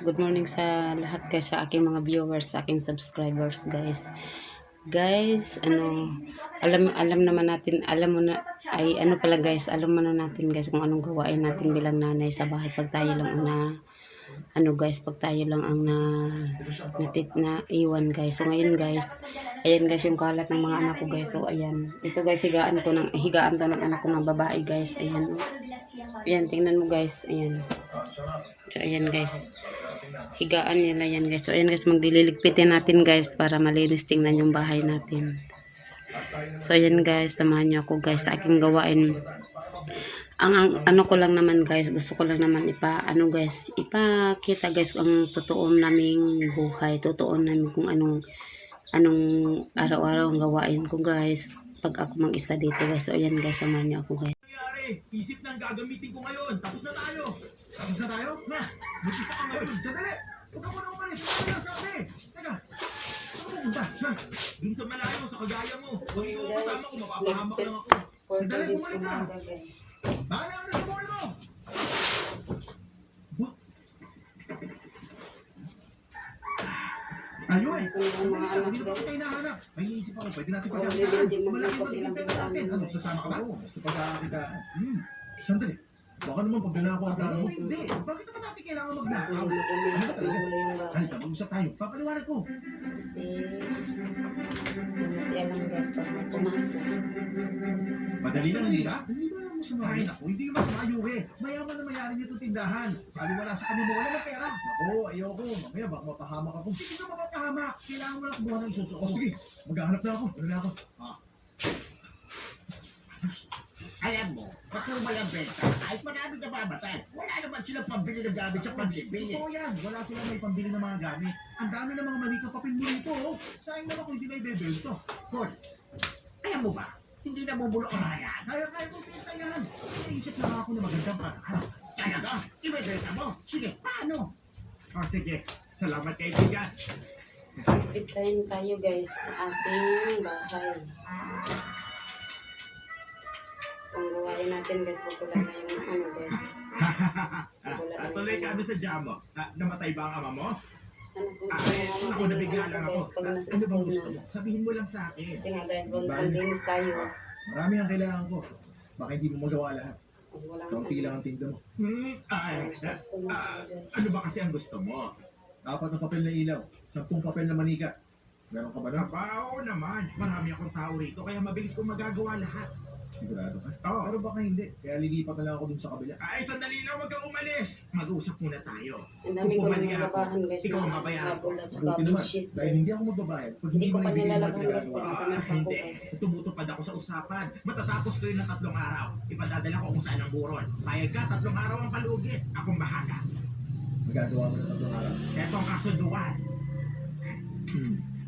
Good morning sa lahat guys, sa aking mga viewers, sa aking subscribers guys. Guys, ano, alam alam naman natin, alam mo na, ay ano pala guys, alam mo na natin guys kung anong gawain natin bilang nanay sa bahay pag tayo lang ang na, ano guys, pag tayo lang ang na, natit na iwan guys. So ngayon guys, ayan guys yung kalat ng mga anak ko guys. So ayan, ito guys, higaan ko ng, higaan to ng anak ko ng babae guys. Ayan, ayan, tingnan mo guys, ayan. So, ayan guys. Higaan nila yan guys. So ayan guys, maglililigpitin natin guys para malinis tingnan yung bahay natin. So ayan guys, samahan niyo ako guys sa aking gawain. Ang, ang ano ko lang naman guys, gusto ko lang naman ipa ano guys, ipakita guys ang totoo naming buhay, totoo namin kung anong anong araw-araw ang gawain ko guys pag ako mag-isa dito guys. So ayan guys, samahan niyo ako guys. Isip na ang gagamitin ko ngayon. Tapos na tayo. Tapos na tayo? Na, mag-isa ka ngayon. Sandali! Huwag ka muna umalis. Huwag ka muna sabi. Teka. Saan ka pupunta? Ha? Dun sa malayo, sa kagaya mo. Huwag ikaw ang kasama ko. Mapapahamak lang ako. Sandali, bumalik ka. guys. Bahala ka na sa buhay mo. What? Ayun! Yung mga anak Hindi ko guys. tayo nahanap. May iniisip ako, pwede natin Oh, pagkakitaan. hindi, hindi mo Malaki tapos yung ilang pagkakitaan natin. bilang Ano, guys. sasama ka ba? Gusto pa sa kitaan. Hmm. Sandali. Baka naman pag nanakaw mo. Sige, Hindi. Bakit naman natin kailangan magnakaw? Ano bahay. Halika, mag-usap tayo. Papaliwanag ko. Kasi, hindi alam guys pag may pumasok. Madali lang, hindi ba? Hindi ba mo sumahin ako? Hindi mas mayo eh. Mayaman na mayari niyo itong tindahan. Bali wala sa mo, wala na pera. Ako, ayoko. Mamaya baka mapahamak ako. Hindi ka mapapahamak. Kailangan mo lang kumuha ng suso. O sige, maghahanap na ako. Ano na ako? Ah. Alam mo, matumal ang benta. Kahit marami na babatan, wala naman silang pambili ng gamit sa pandibili. Totoo yan. Wala silang may pambili ng mga gamit. Ang dami ng mga manika papel mo rito. Oh. Sayang naman kung hindi na ibebento. Kung, alam mo ba, hindi na bumulo ang mga yan. Kaya kaya kong benta yan. Naisip lang ako na magandang paraan. Talaga, ibebenta mo. Sige, paano? O sige, salamat kaibigan. Pitayin tayo guys sa ating bahay. Natin guys, wag wala na yung ano guys. Na Tuloy yung kami sa jamo. Ah, namatay ba ang ama mo? ano kung Ah, ano eh, naman ako nabigla lang ano ako. guys pag Ah, nasa ano bang school gusto na. mo? Sabihin mo lang sa akin. Kasi nga guys, pandinis tayo, Marami ang kailangan ko. Baka hindi mo magawa lahat. wala Kaunti lang ang tinda mo. Hmm, ah, Sa school na ah, guys. ano ba kasi ang gusto mo? Apat na papel na ilaw. Sampung papel na manika. Meron ka ba na? Aba, oo naman. Marami akong tao rito, kaya mabilis kong magagawa lahat. Sigurado ka? Oo. Pero baka hindi. Kaya lilipat na lang ako dun sa kabila. Ay, sandali lang, huwag kang umalis. Mag-usap muna tayo. Ang dami ko nang ako. labahan guys Ikaw ang gabol at saka Buti naman. bullshit Dahil hindi ako magbabayad. Pag Hindi ko pa nilalabhan, guys, Ah, hindi. Tumutupad ako sa usapan. Matatapos ko yun ng tatlong araw. Ipadadala ko kung saan ang buron. Bayad ka, tatlong araw ang palugit. Akong bahala. Magagawa mo ng tatlong araw. Ito ang kasunduan. Hmm.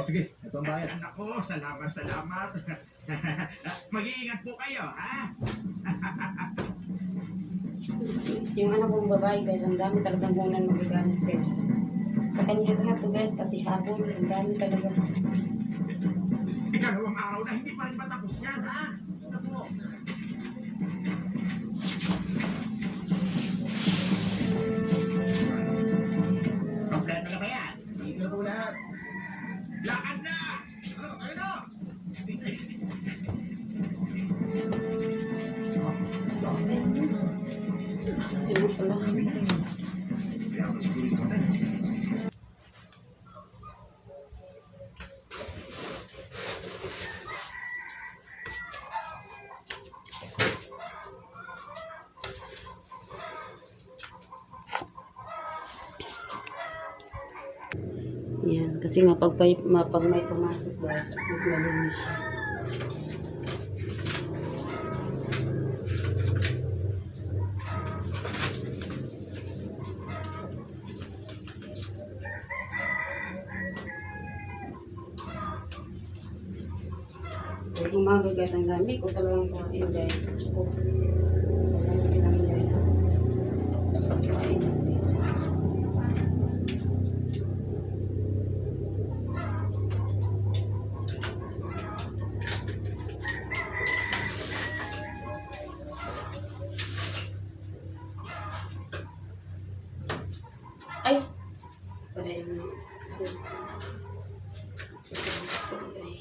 O sige, ito ang bayad. Ako, salamat, salamat. Mag-iingat po kayo, ha? Yung anak kong babae guys, ang dami talagang kunan magagamit guys. Sa kanya lahat to guys, pati hapon, ang dami talaga. Ikalawang araw na hindi pa rin matapos yan, ha? Yan, kasi nga pag, pag may pumasok guys, at least malinis siya. Umaga guys, ang dami ko talagang kuhain guys. Ako, marami lang guys. Kuhain natin. Ay, so, ay.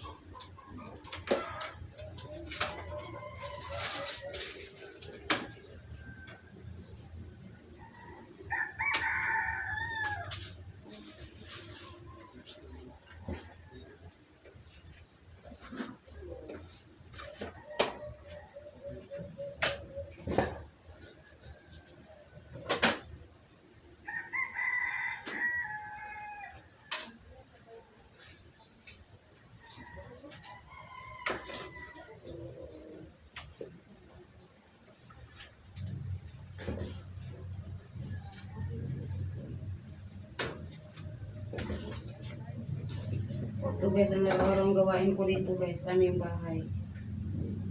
Ito guys, ang araw-araw gawain ko dito guys, sa aming bahay.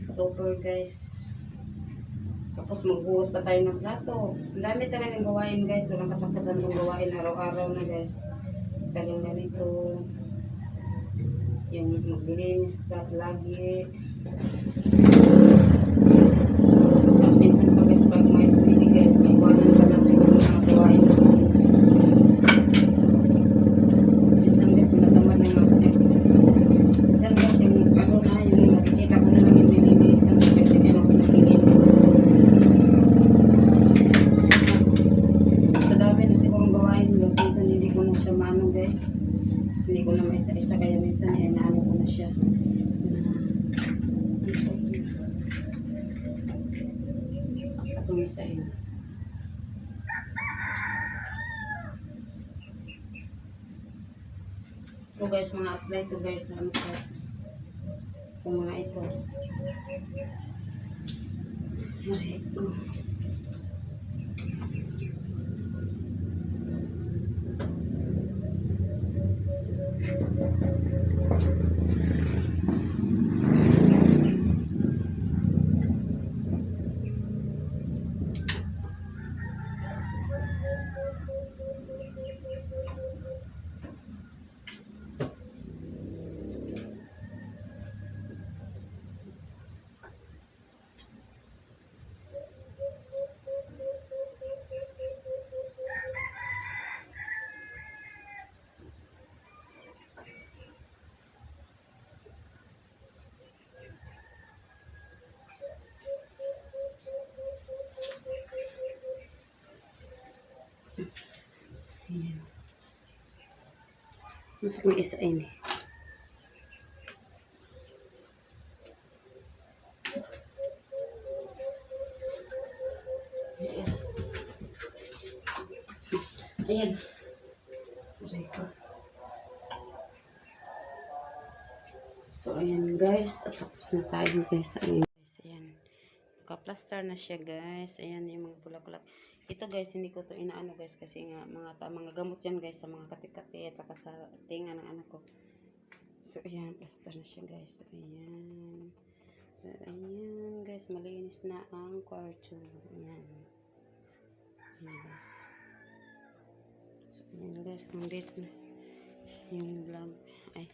Super guys. Tapos magbuhos pa tayo ng plato. Ang dami talagang gawain guys. Walang katapusan kong gawain araw-araw na guys. Talagang ganito. Yung maglinis lagi. Tapos minsan pa guys, pag may pumili guys, may iwanan ka lang yung mga gawain ko. Minsan guys, natamad ng mga guys. Minsan guys, yung ano na, yung nakikita ko na lang yung nililisan ko kasi hindi ako naglilinis. Sa dami na sigurong gawain guys, minsan hindi ko na siya maano guys. Hindi ko na may isa-isa kaya minsan eh, naano ko na siya. Sa kumisa yun. So guys, mga apply to guys, ano ko, kung mga ito. Mga ito. Masa kung isa ini. Ayan. Ko. So, ayan guys. At tapos na tayo guys. Ayan guys. Ayan. Naka-plaster na siya guys. Ayan yung mga bulak-bulak. Ito guys, hindi ko to inaano guys kasi nga mga ta mga gamot yan guys sa mga kati-kati at saka sa tinga ng anak ko. So ayan, plaster na siya guys. Ayan. So ayan guys, malinis na ang kwarto. Ayan. Ayan. So ayan guys, kung dito na yung vlog. Ay,